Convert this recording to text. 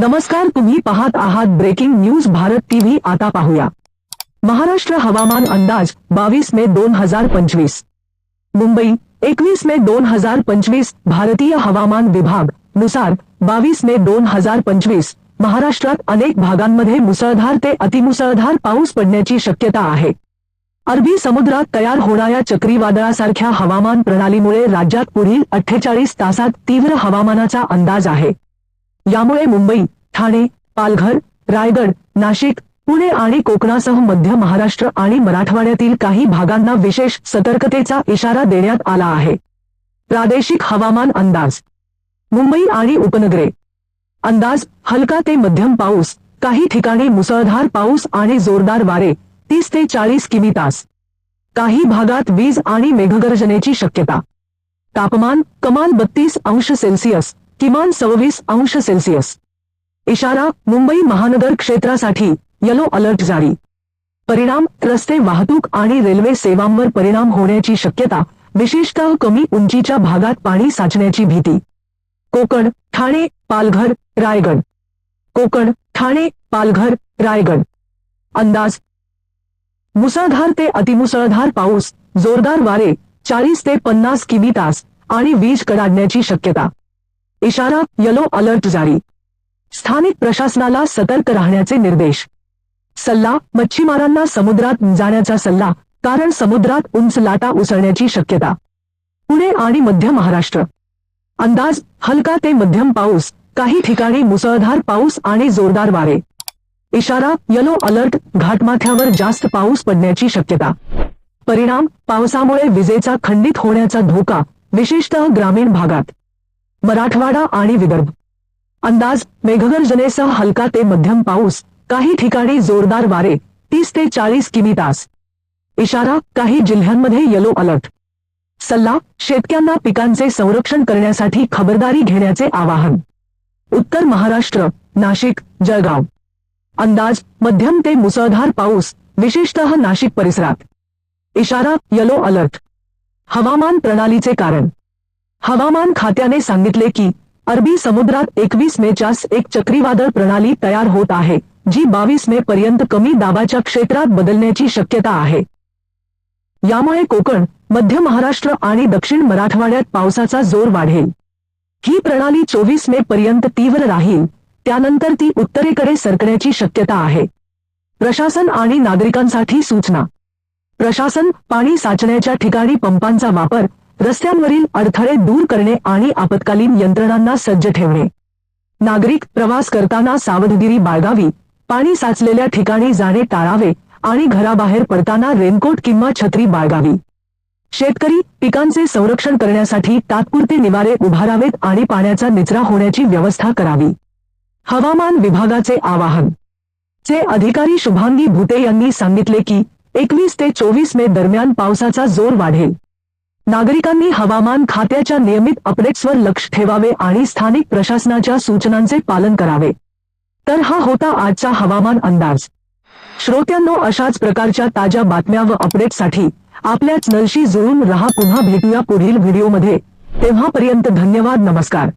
नमस्कार तुम्ही पाहत आहात ब्रेकिंग न्यूज भारत टीव्ही. आता पाहूया. महाराष्ट्र हवामान अंदाज बावीस मे दोन हजार पंचवीस. मुंबई एकवीस मे दोन हजार पंचवीस. भारतीय हवामान विभागनुसार बावीस मे दोन हजार पंचवीस. महाराष्ट्रात अनेक भागांमध्ये मुसळधार ते अतिमुसळधार पाऊस पडण्याची शक्यता आहे. अरबी समुद्रात तयार होणाऱ्या चक्रीवादळासारख्या हवामान प्रणालीमुळे राज्यात पुढील अठ्ठेचाळीस तासात तीव्र हवामानाचा अंदाज आहे. यामुळे मुंबई ठाणे पालघर रायगड नाशिक पुणे आणि कोकणासह मध्य महाराष्ट्र आणि मराठवाड्यातील काही भागांना विशेष सतर्कतेचा इशारा देण्यात आला आहे. प्रादेशिक हवामान अंदाज. मुंबई आणि उपनगरे. अंदाज हलका ते मध्यम पाऊस काही ठिकाणी मुसळधार पाऊस आणि जोरदार वारे तीस ते चाळीस किमी तास. काही भागात वीज आणि मेघगर्जनेची शक्यता. तापमान कमाल बत्तीस अंश सेल्सिअस. किमान सव्वीस अंश सेल्सिअस. इशारा मुंबई महानगर क्षेत्रासाठी येलो अलर्ट जारी. परिणाम रस्ते वाहतूक आणि रेल्वे सेवांवर परिणाम होण्याची शक्यता विशेषतः कमी उंचीच्या भागात पाणी साचण्याची भीती. कोकण ठाणे पालघर रायगड. कोकण ठाणे पालघर रायगड. अंदाज. मुसळधार ते अतिमुसळधार पाऊस जोरदार वारे चाळीस ते पन्नास किमी तास आणि वीज कडाडण्याची शक्यता. इशारा यलो अलर्ट जारी. स्थानिक प्रशासनाला सतर्क राहण्याचे निर्देश. सल्ला मच्छीमारांना समुद्रात जाण्याचा सल्ला कारण समुद्रात उंच लाटा उसळण्याची शक्यता. पुणे आणि मध्य महाराष्ट्र. अंदाज हलका ते मध्यम पाऊस काही ठिकाणी मुसळधार पाऊस आणि जोरदार वारे. इशारा यलो अलर्ट घाटमाथ्यावर जास्त पाऊस पडण्याची शक्यता. परिणाम पावसामुळे विजेचा खंडित होण्याचा धोका विशेषतः ग्रामीण भागात. मराठवाडा आणि विदर्भ. अंदाज मेघगर्जनेसह हलका ते मध्यम पाऊस काही ठिकाणी जोरदार वारे तीस ते चाळीस किमी तास. इशारा काही जिल्ह्यांमध्ये येलो अलर्ट सल्ला शेतकऱ्यांना पिकांचे संरक्षण करण्यासाठी खबरदारी घेण्याचे आवाहन. उत्तर महाराष्ट्र नाशिक जळगाव. अंदाज मध्यम ते मुसळधार पाऊस विशेषतः नाशिक परिसरात. इशारा येलो अलर्ट हवामान प्रणालीचे कारण. हवामान खात्याने सांगितले की अरबी समुद्रात एकवीस मे च्यास एक चक्रीवादळ प्रणाली तयार होत आहे जी बावीस मे पर्यंत कमी दाबाच्या क्षेत्रात बदलण्याची शक्यता आहे. यामुळे कोकण मध्य महाराष्ट्र आणि दक्षिण मराठवाड्यात पावसाचा जोर वाढेल. ही प्रणाली चोवीस मे पर्यंत तीव्र राहील त्यानंतर ती उत्तरेकडे सरकण्याची शक्यता आहे. प्रशासन आणि नागरिकांसाठी सूचना. प्रशासन पाणी साचण्याच्या ठिकाणी पंपांचा वापर रस्त्यांवरील अडथळे दूर करणे आणि आपत्कालीन यंत्रणांना सज्ज ठेवणे. नागरिक प्रवास करताना सावधगिरी बाळगावी पाणी साचलेल्या ठिकाणी जाणे टाळावे आणि घराबाहेर पडताना रेनकोट किंवा छत्री बाळगावी. शेतकरी पिकांचे संरक्षण करण्यासाठी तात्पुरते निवारे उभारावेत आणि पाण्याचा निचरा होण्याची व्यवस्था करावी. हवामान विभागाचे आवाहन. चे अधिकारी शुभांगी भुते यांनी सांगितले की एकवीस ते चोवीस मे दरम्यान पावसाचा जोर वाढेल. नागरिकांनी हवामान खात्याच्या नियमित अपडेट्सवर लक्ष ठेवावे आणि स्थानिक प्रशासनाच्या सूचनांचे पालन करावे. तर हा होता आजचा हवामान अंदाज. श्रोत्यांनो अशाच प्रकारच्या ताज्या बातम्या व अपडेटसाठी आपल्या चॅनलशी जुळून रहा पुन्हा भेटूया पुढील व्हिडिओमध्ये. तेव्हापर्यंत धन्यवाद नमस्कार.